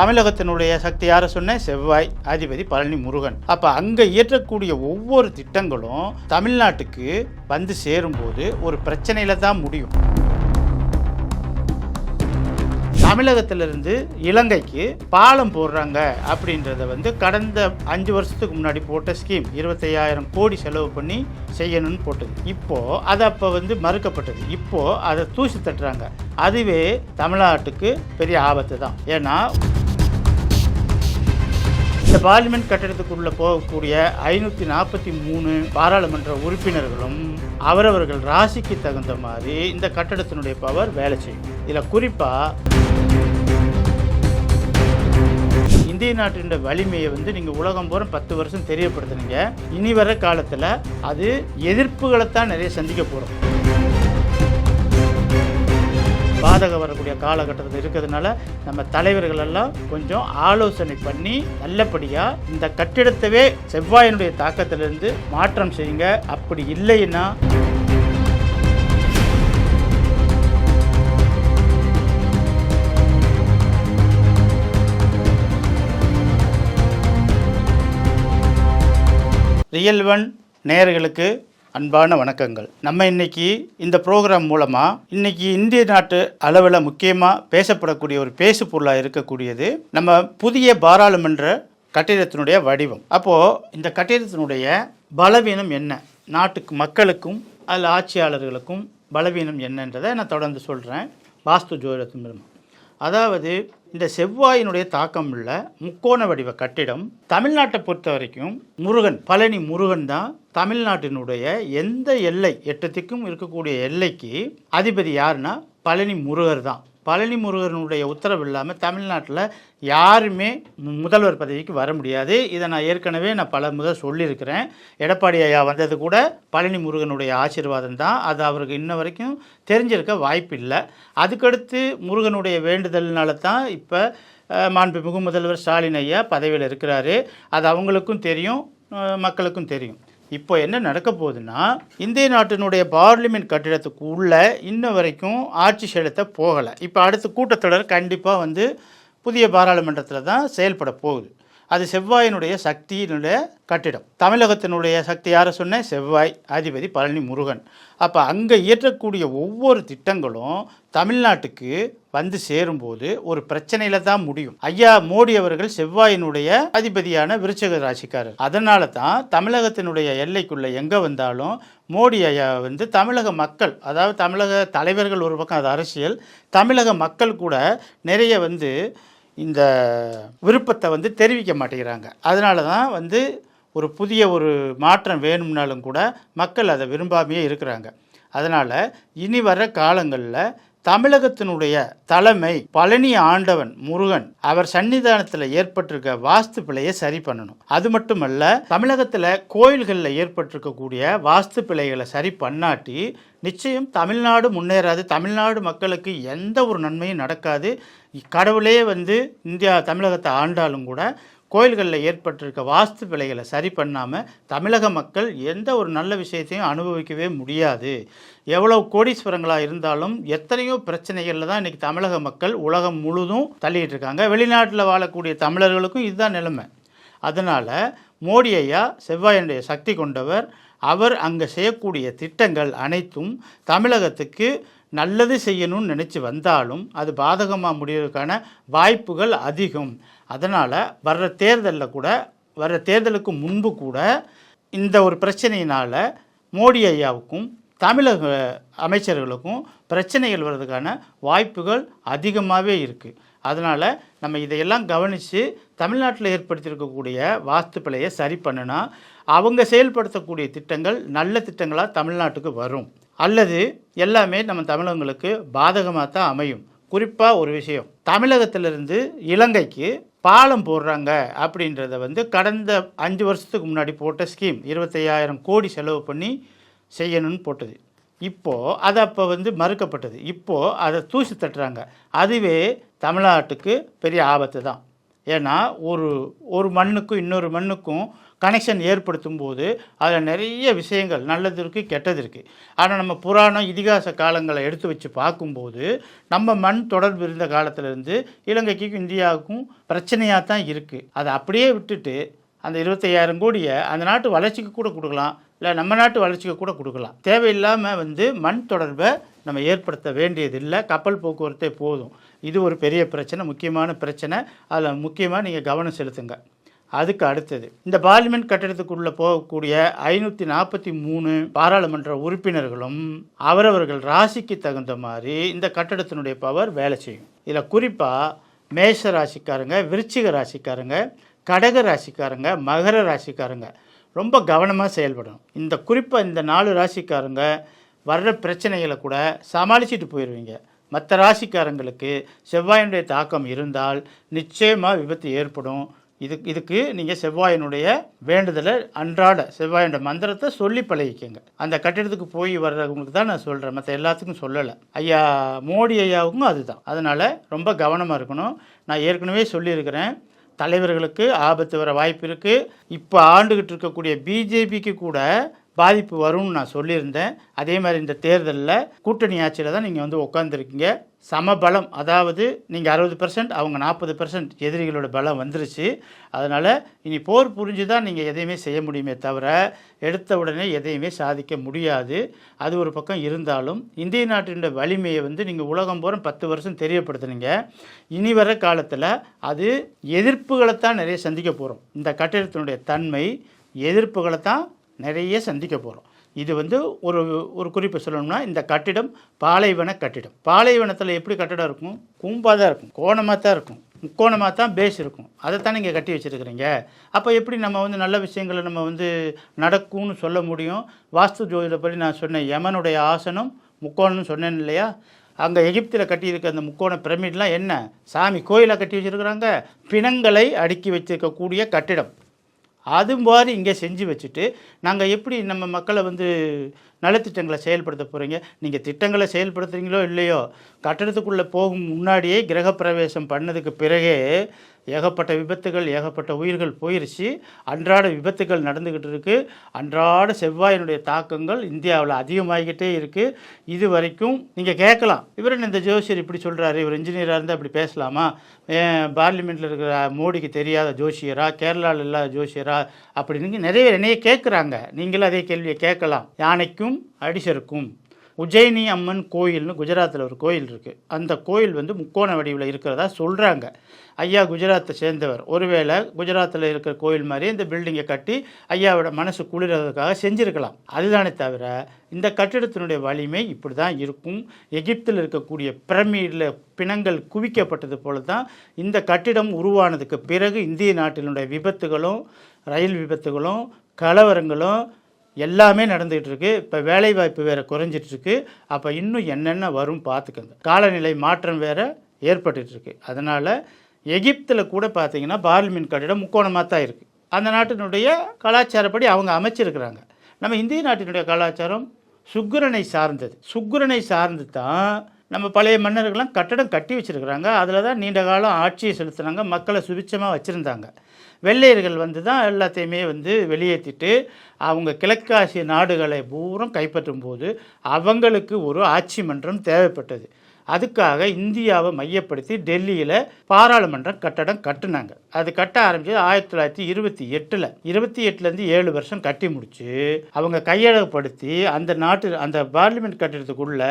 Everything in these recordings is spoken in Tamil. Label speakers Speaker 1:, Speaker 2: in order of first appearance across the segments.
Speaker 1: தமிழகத்தினுடைய சக்தி யாரை சொன்னேன் செவ்வாய் அதிபதி பழனி முருகன். அப்போ அங்கே இயற்றக்கூடிய ஒவ்வொரு திட்டங்களும் தமிழ்நாட்டுக்கு வந்து சேரும்போது ஒரு பிரச்சனையில் தான் முடியும். தமிழகத்திலிருந்து இலங்கைக்கு பாலம் போடுறாங்க அப்படின்றத வந்து கடந்த அஞ்சு வருஷத்துக்கு முன்னாடி போட்ட ஸ்கீம் இருபத்தையாயிரம் கோடி செலவு பண்ணி செய்யணும்னு போட்டது. இப்போ அது அப்போ வந்து மறுக்கப்பட்டது. இப்போது அதை தூசி தட்டுறாங்க. அதுவே தமிழ்நாட்டுக்கு பெரிய ஆபத்து தான். ஏன்னா பார்லிமெண்ட் கட்டிடத்துக்குள்ள போகக்கூடிய ஐநூற்றி நாற்பத்தி மூணு பாராளுமன்ற உறுப்பினர்களும் அவரவர்கள் ராசிக்கு தகுந்த மாதிரி இந்த கட்டடத்தினுடைய பவர் வேலை செய்யும். இதில் குறிப்பாக இந்திய நாட்டின் வலிமையை வந்து நீங்கள் உலகம் பூரா பத்து வருஷம் தெரியப்படுத்துனீங்க. இனி வர காலத்தில் அது எதிர்ப்புகளைத்தான் நிறைய சந்திக்க போகிறோம் பாதகம் வரக்கூடிய காலகட்டத்தில் இருக்கிறதுனால நம்ம தலைவர்கள் எல்லாம் கொஞ்சம் ஆலோசனை பண்ணி நல்லபடியாக இந்த கட்டிடத்தவே செவ்வாயினுடைய தாக்கத்திலிருந்து மாற்றம் செய்யுங்க. அப்படி இல்லைன்னா ரியல் ஒன் நேர்களுக்கு அன்பான வணக்கங்கள். நம்ம இன்னைக்கு இந்த ப்ரோக்ராம் மூலமாக இன்னைக்கு இந்திய நாட்டு அளவில் முக்கியமாக பேசப்படக்கூடிய ஒரு பேசு பொருளாக இருக்கக்கூடியது நம்ம புதிய பாராளுமன்ற கட்டிடத்தினுடைய வடிவம். அப்போது இந்த கட்டிடத்தினுடைய பலவீனம் என்ன? நாட்டுக்கு மக்களுக்கும் அதில் ஆட்சியாளர்களுக்கும் பலவீனம் என்னன்றதை நான் தொடர்ந்து சொல்கிறேன் வாஸ்து ஜோதிடத்தின் மூலமாக அதாவது இந்த செவ்வாயினுடைய தாக்கம் உள்ள முக்கோண வடிவ கட்டிடம் தமிழ்நாட்டை பொறுத்த வரைக்கும் முருகன் பழனி முருகன் தான் தமிழ்நாட்டினுடைய எந்த எல்லை எட்டத்துக்கும் இருக்கக்கூடிய எல்லைக்கு அதிபதி யாருன்னா பழனி முருகர் தான். பழனி முருகனுடைய உத்தரவு இல்லாமல் தமிழ்நாட்டில் யாருமே முதல்வர் பதவிக்கு வர முடியாது. இதை நான் ஏற்கனவே நான் பல முதல் சொல்லியிருக்கிறேன். எடப்பாடி ஐயா வந்தது கூட பழனி முருகனுடைய ஆசீர்வாதம் தான். அது அவருக்கு இன்ன வரைக்கும் தெரிஞ்சிருக்க வாய்ப்பு இல்லை அதுக்கடுத்து முருகனுடைய வேண்டுதல்னால தான் இப்போ மாண்புமிகு முதல்வர் ஸ்டாலின் ஐயா பதவியில் இருக்கிறாரு. அது அவங்களுக்கும் தெரியும் மக்களுக்கும் தெரியும். இப்போ என்ன நடக்க போகுதுன்னா இந்திய நாட்டினுடைய பார்லிமெண்ட் கட்டிடத்துக்கு உள்ளே இன்ன வரைக்கும் ஆட்சி செலுத்த போகலை. இப்போ அடுத்த கூட்டத்தொடர் கண்டிப்பாக வந்து புதிய பாராளுமன்றத்தில் தான் செயல்பட போகுது. அது செவ்வாயினுடைய சக்தியினுடைய கட்டிடம். தமிழகத்தினுடைய சக்தி யாரை சொன்னேன்? செவ்வாய் அதிபதி பழனி முருகன். அப்போ அங்கே இயற்றக்கூடிய ஒவ்வொரு திட்டங்களும் தமிழ்நாட்டுக்கு வந்து சேரும்போது ஒரு பிரச்சனையில தான் முடியும். ஐயா மோடி அவர்கள் செவ்வாயினுடைய அதிபதியான விருச்சக ராசிக்காரர். அதனால தான் தமிழகத்தினுடைய எல்லைக்குள்ள எங்கே வந்தாலும் மோடி ஐயா வந்து தமிழக மக்கள் அதாவது தமிழக தலைவர்கள் ஒரு பக்கம் அது அரசியல் தமிழக மக்கள் கூட நிறைய வந்து இந்த விருப்பத்தை வந்து தெரிவிக்க மாட்டேங்கிறாங்க. அதனால தான் வந்து ஒரு புதிய ஒரு மாற்றம் வேணும்னாலும் கூட மக்கள் அதை விரும்பாமையே இருக்கிறாங்க. அதனால் இனி வர காலங்களில் தமிழகத்தினுடைய தலைமை பழனி ஆண்டவன் முருகன் அவர் சன்னிதானத்தில் ஏற்பட்டிருக்க வாஸ்து பிழையை சரி பண்ணணும். அது மட்டுமல்ல தமிழகத்தில் கோயில்களில் ஏற்பட்டிருக்கக்கூடிய வாஸ்து பிழைகளை சரி பண்ணாட்டி நிச்சயம் தமிழ்நாடு முன்னேறாது. தமிழ்நாடு மக்களுக்கு எந்த ஒரு நன்மையும் நடக்காது. கடவுளே வந்து இந்தியா தமிழகத்தை ஆண்டாலும் கூட கோயில்களில் ஏற்பட்டிருக்க வாஸ்து பிழைகளை சரி பண்ணாமல் தமிழக மக்கள் எந்த ஒரு நல்ல விஷயத்தையும் அனுபவிக்கவே முடியாது. எவ்வளோ கோடீஸ்வரங்களாக இருந்தாலும் எத்தனையோ பிரச்சனைகளில் தான் இன்றைக்கி தமிழக மக்கள் உலகம் முழுதும் தள்ளிட்டு இருக்காங்க. வெளிநாட்டில் வாழக்கூடிய தமிழர்களுக்கும் இதுதான் நிலைமை. அதனால் மோடி ஐயா செவ்வாயனுடைய சக்தி கொண்டவர் அவர் அங்கே செய்யக்கூடிய திட்டங்கள் அனைத்தும் தமிழகத்துக்கு நல்லது செய்யணும்னு நினச்சி வந்தாலும் அது பாதகமாக முடியறதுக்கான வாய்ப்புகள் அதிகம். அதனால் வர்ற தேர்தலில் கூட வர்ற தேர்தலுக்கு முன்பு கூட இந்த ஒரு பிரச்சனையினால் மோடி ஐயாவுக்கும் தமிழக அமைச்சர்களுக்கும் பிரச்சனைகள் வர்றதுக்கான வாய்ப்புகள் அதிகமாகவே இருக்குது அதனால் நம்ம இதையெல்லாம் கவனித்து தமிழ்நாட்டில் ஏற்படுத்தியிருக்கக்கூடிய வாஸ்து பிழையை சரி பண்ணுனா அவங்க செயல்படுத்தக்கூடிய திட்டங்கள் நல்ல திட்டங்களாக தமிழ்நாட்டுக்கு வரும். அல்லது எல்லாமே நம்ம தமிழகங்களுக்கு பாதகமாக தான் அமையும். குறிப்பாக ஒரு விஷயம். தமிழகத்திலிருந்து இலங்கைக்கு பாலம் போடுறாங்க அப்படின்றத வந்து கடந்த அஞ்சு வருஷத்துக்கு முன்னாடி போட்ட ஸ்கீம் இருபத்தையாயிரம் கோடி செலவு பண்ணி செய்யணும்னு போட்டது. இப்போது அது அப்போ வந்து மறுக்கப்பட்டது. இப்போது அதை தூசி தட்டுறாங்க. அதுவே தமிழ்நாட்டுக்கு பெரிய ஆபத்து தான் ஏன்னா ஒரு ஒரு மண்ணுக்கும் இன்னொரு மண்ணுக்கும் கனெக்ஷன் ஏற்படுத்தும் போது அதில் நிறைய விஷயங்கள் நல்லது இருக்குது கெட்டது இருக்குது ஆனால் நம்ம புராணம் இதிகாச காலங்களை எடுத்து வச்சு பார்க்கும்போது நம்ம மண் தொடர்பு இருந்த காலத்திலேருந்து இலங்கைக்கும் இந்தியாவுக்கும் பிரச்சனையாக தான் இருக்குது அதை அப்படியே விட்டுட்டு அந்த இருபத்தையாயிரம் கோடியை அந்த நாட்டு வளர்ச்சிக்கு கூட கொடுக்கலாம் இல்லை நம்ம நாட்டு வளர்ச்சிக்கு கூட கொடுக்கலாம். தேவையில்லாமல் வந்து மண் தொடர்பை நம்ம ஏற்படுத்த வேண்டியதில்லை. கப்பல் போக்குவரத்தே போதும். இது ஒரு பெரிய பிரச்சனை முக்கியமான பிரச்சனை. அதில் முக்கியமாக நீங்கள் கவனம் செலுத்துங்க. அதுக்கு அடுத்தது. இந்த பார்லிமெண்ட் கட்டடத்துக்குள்ளே போகக்கூடிய ஐநூற்றி நாற்பத்தி மூணு பாராளுமன்ற உறுப்பினர்களும் அவரவர்கள் ராசிக்கு தகுந்த மாதிரி இந்த கட்டடத்தினுடைய பவர் வேலை செய்யும். இதில் குறிப்பாக மேஷ ராசிக்காரங்க விருச்சிக ராசிக்காரங்க கடக ராசிக்காரங்க மகர ராசிக்காரங்க ரொம்ப கவனமாக செயல்படணும். இந்த குறிப்பாக இந்த நாலு ராசிக்காரங்க வர்ற பிரச்சனைகளை கூட சமாளிச்சுட்டு போயிடுவீங்க மற்ற ராசிக்காரங்களுக்கு செவ்வாயினுடைய தாக்கம் இருந்தால் நிச்சயமாக விபத்து ஏற்படும். இது இதுக்கு நீங்கள் செவ்வாயினுடைய வேண்டுதலை அன்றாட செவ்வாயினுடைய மந்திரத்தை சொல்லி பழகிக்கங்க. அந்த கட்டிடத்துக்கு போய் வர்றவங்களுக்கு தான் நான் சொல்கிறேன் மற்ற எல்லாத்துக்கும் சொல்லலை. ஐயா மோடி ஐயாவுக்கும் அதுதான். அதனால் ரொம்ப கவனமாக இருக்கணும். நான் ஏற்கனவே சொல்லியிருக்கிறேன். தலைவர்களுக்கு ஆபத்து வர வாய்ப்பு இருக்குது இப்போ ஆண்டுகிட்டு இருக்கக்கூடிய பிஜேபிக்கு கூட பாதிப்பு வரும்னு நான் சொல்லியிருந்தேன். அதே மாதிரி இந்த தேர்தலில் கூட்டணி ஆட்சியில் தான் நீங்கள் வந்து உட்காந்துருக்கீங்க சமபலம் அதாவது நீங்கள் அறுபது பர்சன்ட் அவங்க நாற்பது பர்சன்ட் எதிரிகளோட பலம் வந்துருச்சு. அதனால் இனி போர் புரிஞ்சு தான் நீங்கள் எதையுமே செய்ய முடியுமே தவிர எடுத்த உடனே எதையுமே சாதிக்க முடியாது. அது ஒரு பக்கம் இருந்தாலும் இந்திய நாட்டினுடைய வலிமையை வந்து நீங்கள் உலகம் பூரா பத்து வருஷம் தெரியப்படுத்துனீங்க. இனி வர காலத்தில் அது எதிர்ப்புகளை தான் நிறைய சந்திக்க போகிறோம் இந்த கட்டிடத்தினுடைய தன்மை எதிர்ப்புகளை தான் நிறைய சந்திக்க போகிறோம் இது வந்து ஒரு ஒரு குறிப்பு சொல்லணும்னா இந்த கட்டிடம் பாலைவன கட்டிடம். பாலைவனத்தில் எப்படி கட்டிடம் இருக்கும்? கும்பாக தான் இருக்கும். கோணமாக தான் இருக்கும். முக்கோணமாக தான் பேஸ் இருக்கும். அதை தான் நீங்கள் கட்டி வச்சுருக்கிறீங்க. அப்போ எப்படி நம்ம வந்து நல்ல விஷயங்களை நம்ம வந்து நடக்கும்னு சொல்ல முடியும்? வாஸ்து ஜோதிடப்படி நான் சொன்னேன் யமனுடைய ஆசனம் முக்கோணம்னு சொன்னேன் இல்லையா? அங்கே எகிப்தில் கட்டியிருக்க அந்த முக்கோண பிரமிட்லாம் என்ன? சாமி கோயிலை கட்டி வச்சுருக்குறாங்க. பிணங்களை அடுக்கி வச்சிருக்கக்கூடிய கட்டிடம். அது மாதிரி இங்கே செஞ்சு வச்சுட்டு நாங்கள் எப்படி நம்ம மக்களை வந்து நலத்திட்டங்களை செயல்படுத்த போகிறீங்க நீங்கள் திட்டங்களை செயல்படுத்துறீங்களோ இல்லையோ கட்டடத்துக்குள்ளே போகும் முன்னாடியே கிரகப்பிரவேசம் பண்ணதுக்கு பிறகே ஏகப்பட்ட விபத்துகள் ஏகப்பட்ட உயிர்கள் போயிருச்சு. அன்றாட விபத்துகள் நடந்துக்கிட்டு இருக்குது அன்றாட செவ்வாயினுடைய தாக்கங்கள் இந்தியாவில் அதிகமாகிக்கிட்டே இருக்குது இது வரைக்கும் நீங்கள் கேட்கலாம். இவர் என்ன இந்த ஜோசியர் இப்படி சொல்கிறாரு இவர் இன்ஜினியராக இருந்தால் இப்படி பேசலாமா? பார்லிமெண்ட்டில் இருக்கிற மோடிக்கு தெரியாத ஜோசியரா? கேரளாவில் இல்லாத ஜோசியரா? அப்படின்னு நிறைய என்னைய கேட்குறாங்க நீங்களும் அதே கேள்வியை கேட்கலாம். யானைக்கும் அடிசருக்கும். உஜ்ஜயினி அம்மன் கோயில்னு குஜராத்தில் ஒரு கோயில் இருக்குது அந்த கோயில் வந்து முக்கோண வடிவில் இருக்கிறதா சொல்கிறாங்க ஐயா குஜராத்தை சேர்ந்தவர். ஒருவேளை குஜராத்தில் இருக்கிற கோயில் மாதிரி இந்த பில்டிங்கை கட்டி ஐயாவோட மனசு குளிர்றதுக்காக செஞ்சுருக்கலாம். அதுதானே தவிர இந்த கட்டிடத்தினுடைய வலிமை இப்படி தான் இருக்கும். எகிப்தில் இருக்கக்கூடிய பிரமிடில் பிணங்கள் குவிக்கப்பட்டது போல தான் இந்த கட்டிடம் உருவானதுக்கு பிறகு இந்திய நாட்டினுடைய விபத்துகளும் ரயில் விபத்துகளும் கலவரங்களும் எல்லாமே நடந்துகிட்டு இருக்கு இப்போ வேலைவாய்ப்பு வேறு குறைஞ்சிட்டு இருக்கு அப்போ இன்னும் என்னென்ன வரும் பார்த்துக்கோங்க காலநிலை மாற்றம் வேறு ஏற்பட்டுட்டு இருக்கு அதனால் எகிப்தில் கூட பார்த்தீங்கன்னா பார்லிமெண்ட் கட்டிடம் முக்கோணமாக தான் இருக்குது அந்த நாட்டினுடைய கலாச்சாரப்படி அவங்க அமைச்சிருக்கிறாங்க. நம்ம இந்திய நாட்டினுடைய கலாச்சாரம் சுக்கிரனை சார்ந்தது. சுக்கிரனை சார்ந்து தான் நம்ம பழைய மன்னர்கள்லாம் கட்டடம் கட்டி வச்சிருக்கிறாங்க. அதில் தான் நீண்ட காலம் ஆட்சியை செலுத்துனாங்க. மக்களை சுபிச்சமாக வச்சுருந்தாங்க. வெள்ளையர்கள் வந்து தான் எல்லாத்தையுமே வந்து வெளியேற்றிட்டு அவங்க கிழக்காசிய நாடுகளை பூரம் கைப்பற்றும் போது அவங்களுக்கு ஒரு ஆட்சி மன்றம் தேவைப்பட்டது. அதுக்காக இந்தியாவை மையப்படுத்தி டெல்லியில் பாராளுமன்ற கட்டடம் கட்டினாங்க. அது கட்ட ஆரம்பிச்சது ஆயிரத்தி தொள்ளாயிரத்தி இருபத்தி எட்டில். இருபத்தி எட்டுலேருந்து ஏழு வருஷம் கட்டி முடிச்சு அவங்க கையகப்படுத்தி அந்த நாட்டு அந்த பார்லிமெண்ட் கட்டிடத்துக்குள்ள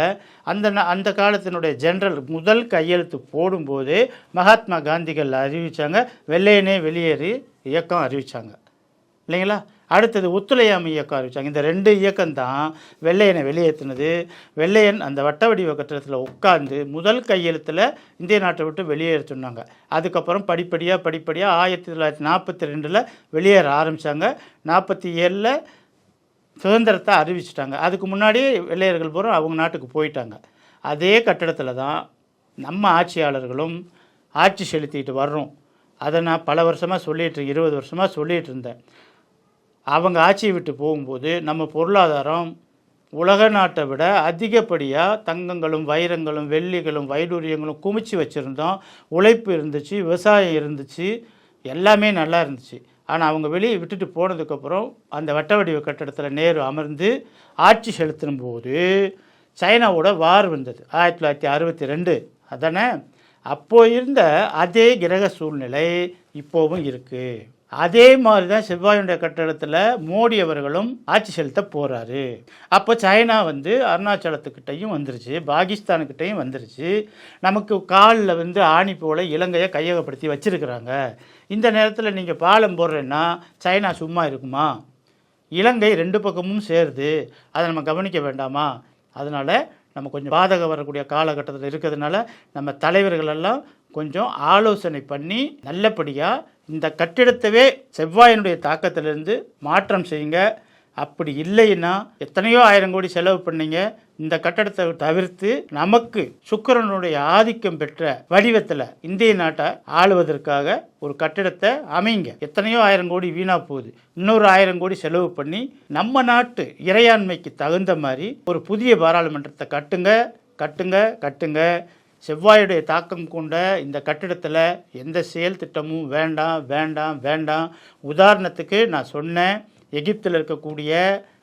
Speaker 1: அந்த அந்த காலத்தினுடைய ஜெனரல் முதல் கையெழுத்து போடும்போது மகாத்மா காந்திகள் அறிவித்தாங்க வெள்ளையனே வெளியேறி இயக்கம் அறிவித்தாங்க இல்லைங்களா? அடுத்தது ஒத்துழையாமை இயக்கம் ஆரம்பித்தாங்க இந்த ரெண்டு இயக்கம் தான் வெள்ளையனை வெளியேற்றினது. வெள்ளையன் அந்த வட்ட வடிவ கட்டிடத்தில் உட்கார்ந்து முதல் கையெழுத்தில் இந்திய நாட்டை விட்டு வெளியேற சொன்னாங்க அதுக்கப்புறம் படிப்படியாக படிப்படியாக ஆயிரத்தி தொள்ளாயிரத்தி நாற்பத்தி ரெண்டில் வெளியேற ஆரம்பித்தாங்க நாற்பத்தி ஏழில் சுதந்திரத்தை அறிவிச்சிட்டாங்க. அதுக்கு முன்னாடியே வெள்ளையர்கள் பூரா அவங்க நாட்டுக்கு போயிட்டாங்க. அதே கட்டடத்தில் தான் நம்ம ஆட்சியாளர்களும் ஆட்சி செலுத்திட்டு வர்றோம். அதை நான் பல வருஷமாக சொல்லிகிட்டு இருபது வருஷமாக சொல்லிகிட்டு இருந்தேன். அவங்க ஆட்சியை விட்டு போகும்போது நம்ம பொருளாதாரம் உலக நாட்டை விட அதிகப்படியாக தங்கங்களும் வைரங்களும் வெள்ளிகளும் வைடூரியங்களும் குமிச்சு வச்சுருந்தோம். உழைப்பு இருந்துச்சு விவசாயம் இருந்துச்சு எல்லாமே நல்லா இருந்துச்சு. ஆனால் அவங்க வெளியே விட்டுட்டு போனதுக்கப்புறம் அந்த வட்ட வடிவ கட்டடத்தில் நேரு அமர்ந்து ஆட்சி செலுத்தின போது சைனாவோட வார் வந்தது. ஆயிரத்தி தொள்ளாயிரத்தி அறுபத்தி ரெண்டு. அதானே? அப்போது இருந்த அதே கிரக சூழ்நிலை இப்போவும் இருக்குது அதே மாதிரி தான் செவ்வாயுடைய கட்டடத்தில் மோடி அவர்களும் ஆட்சி செலுத்த போகிறாரு அப்போ சைனா வந்து அருணாச்சலத்துக்கிட்டையும் வந்துருச்சு பாகிஸ்தானுக்கிட்டையும் வந்துருச்சு. நமக்கு காலில் வந்து ஆணி போல இலங்கையை கையகப்படுத்தி வச்சிருக்கிறாங்க. இந்த நேரத்தில் நீங்கள் பாலம் போடுறேன்னா சைனா சும்மா இருக்குமா? இலங்கை ரெண்டு பக்கமும் சேருது. அதை நம்ம கவனிக்க வேண்டாமா? அதனால் நம்ம கொஞ்சம் பாதகம் வரக்கூடிய காலகட்டத்தில் இருக்கிறதுனால நம்ம தலைவர்களெல்லாம் கொஞ்சம் ஆலோசனை பண்ணி நல்லபடியாக இந்த கட்டிடத்தவே செவ்வாயினுடைய தாக்கத்திலிருந்து மாற்றம் செய்யுங்க. அப்படி இல்லைன்னா எத்தனையோ ஆயிரம் கோடி செலவு பண்ணீங்க. இந்த கட்டடத்தை தவிர்த்து நமக்கு சுக்கிரனுடைய ஆதிக்கம் பெற்ற வடிவத்தில் இந்திய நாட்டை ஆளுவதற்காக ஒரு கட்டிடத்தை அமைங்க. எத்தனையோ ஆயிரம் கோடி வீணா போகுது. இன்னொரு ஆயிரம் கோடி செலவு பண்ணி நம்ம நாட்டு இறையாண்மைக்கு தகுந்த மாதிரி ஒரு புதிய பாராளுமன்றத்தை கட்டுங்க. கட்டுங்க கட்டுங்க. செவ்வாயுடைய தாக்கம் கொண்ட இந்த கட்டிடத்தில் எந்த செயல் திட்டமும் வேண்டாம் வேண்டாம் வேண்டாம். உதாரணத்துக்கு நான் சொன்னேன் எகிப்தில் இருக்கக்கூடிய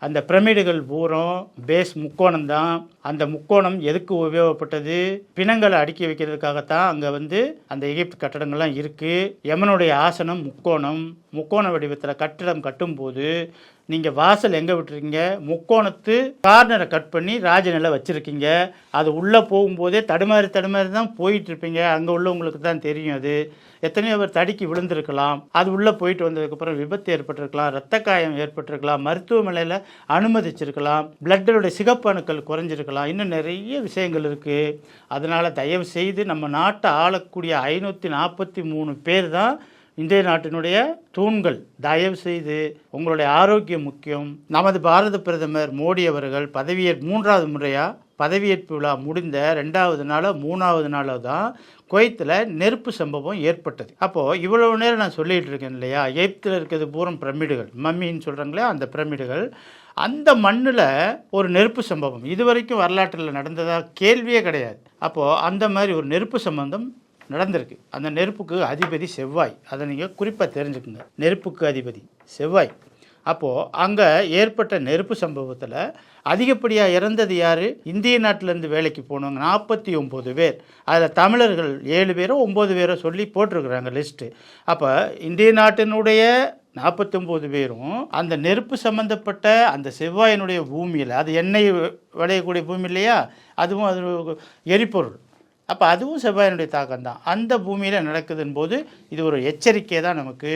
Speaker 1: அந்த பிரமிடுகள் பூரம் பேஸ் முக்கோணம் தான். அந்த முக்கோணம் எதுக்கு உபயோகப்பட்டது? பிணங்களை அடுக்கி வைக்கிறதுக்காகத்தான் அங்கே வந்து அந்த எகிப்து கட்டடங்கள்லாம் இருக்குது யமனுடைய ஆசனம் முக்கோணம். முக்கோண வடிவத்தில் கட்டிடம் கட்டும்போது நீங்கள் வாசல் எங்கே விட்டுருக்கீங்க? முக்கோணத்து கார்னரை கட் பண்ணி ராஜநிலை வச்சுருக்கீங்க. அது உள்ளே போகும்போதே தடுமாறி தடுமாறி தான் போயிட்டுருப்பீங்க. அங்கே உள்ளவங்களுக்கு தான் தெரியும் அது. எத்தனையோ பேர் தடுக்கி விழுந்திருக்கலாம். அது உள்ளே போயிட்டு வந்ததுக்கப்புறம் விபத்து ஏற்பட்டிருக்கலாம். ரத்த காயம் ஏற்பட்டிருக்கலாம். மருத்துவமனையில் அனுமதிச்சிருக்கலாம். பிளட்டோடைய சிகப்பு அணுக்கள் குறைஞ்சிருக்கலாம். இன்னும் நிறைய விஷயங்கள் இருக்குது அதனால் தயவு செய்து நம்ம நாட்டை ஆளக்கூடிய ஐநூற்றி நாற்பத்தி மூணு பேர் தான் இந்திய நாட்டினுடைய தூண்கள். தயவு செய்து உங்களுடைய ஆரோக்கியம் முக்கியம். நமது பாரத பிரதமர் மோடி அவர்கள் பதவியேற் மூன்றாவது முறையாக பதவியேற்பு விழா முடிந்த ரெண்டாவது நாளோ மூணாவது நாளோ தான் குவைத்தில் நெருப்பு சம்பவம் ஏற்பட்டது. அப்போது இவ்வளவு நேரம் நான் சொல்லிகிட்டு இருக்கேன் இல்லையா? எகிப்தில் இருக்கிறது பூரம் பிரமிடுகள். மம்மின்னு சொல்கிறாங்களே அந்த பிரமிடுகள். அந்த மண்ணில் ஒரு நெருப்பு சம்பவம். இதுவரைக்கும் வரலாற்றில் நடந்ததாக கேள்வியே கிடையாது. அப்போது அந்த மாதிரி ஒரு நெருப்பு சம்பந்தம் நடந்திருக்கு. அந்த நெருப்புக்கு அதிபதி செவ்வாய். அதை நீங்கள் குறிப்பாக தெரிஞ்சுக்குங்க. நெருப்புக்கு அதிபதி செவ்வாய். அப்போது அங்கே ஏற்பட்ட நெருப்பு சம்பவத்தில் அதிகப்படியாக இறந்தது யார்? இந்திய நாட்டிலேருந்து வேலைக்கு போனவங்க நாற்பத்தி ஒம்பது பேர். அதில் தமிழர்கள் ஏழு பேரோ ஒம்பது பேரோ சொல்லி போட்டிருக்கிறாங்க லிஸ்ட்டு அப்போ இந்திய நாட்டினுடைய நாற்பத்தொம்போது பேரும் அந்த நெருப்பு சம்மந்தப்பட்ட அந்த செவ்வாயினுடைய பூமியில் அது எண்ணெய் விளையக்கூடிய பூமி இல்லையா? அதுவும் அது எரிபொருள். அப்போ அதுவும் செவ்வாயினுடைய தாக்கம் தான் அந்த பூமியில் நடக்குதுன்னு போது இது ஒரு எச்சரிக்கை தான் நமக்கு.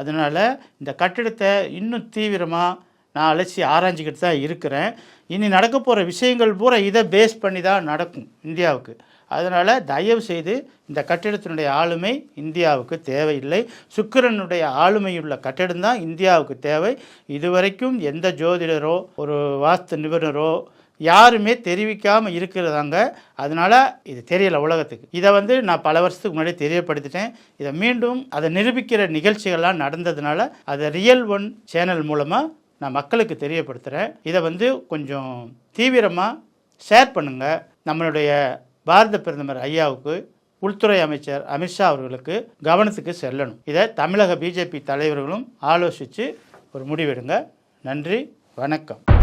Speaker 1: அதனால் இந்த கட்டிடத்தை இன்னும் தீவிரமாக நான் அலசி ஆராய்ஞ்சிக்கிட்டு தான் இருக்கிறேன். இனி நடக்க போகிற விஷயங்கள் பூரா இதை பேஸ் பண்ணி தான் நடக்கும் இந்தியாவுக்கு. அதனால் தயவு செய்து இந்த கட்டிடத்தினுடைய ஆளுமை இந்தியாவுக்கு தேவையில்லை. சுக்கிரனுடைய ஆளுமையுள்ள கட்டிடம் தான் இந்தியாவுக்கு தேவை. இதுவரைக்கும் எந்த ஜோதிடரோ ஒரு வாஸ்து நிபுணரோ யாருமே தெரிவிக்காமல் இருக்கிறதாங்க. அதனால் இது தெரியலை உலகத்துக்கு. இதை வந்து நான் பல வருஷத்துக்கு முன்னாடி தெரியப்படுத்திட்டேன். இதை மீண்டும் அதை நிரூபிக்கிற நிகழ்ச்சிகள்லாம் நடந்ததுனால அதை ரியல் ஒன் சேனல் மூலமாக நான் மக்களுக்கு தெரியப்படுத்துகிறேன் இதை வந்து கொஞ்சம் தீவிரமாக ஷேர் பண்ணுங்கள் நம்மளுடைய பாரத பிரதமர் ஐயாவுக்கு உள்துறை அமைச்சர் அமித்ஷா அவர்களுக்கு கவனத்துக்கு செல்லணும். இதை தமிழக பிஜேபி தலைவர்களும் ஆலோசித்து ஒரு முடிவெடுங்க. நன்றி வணக்கம்.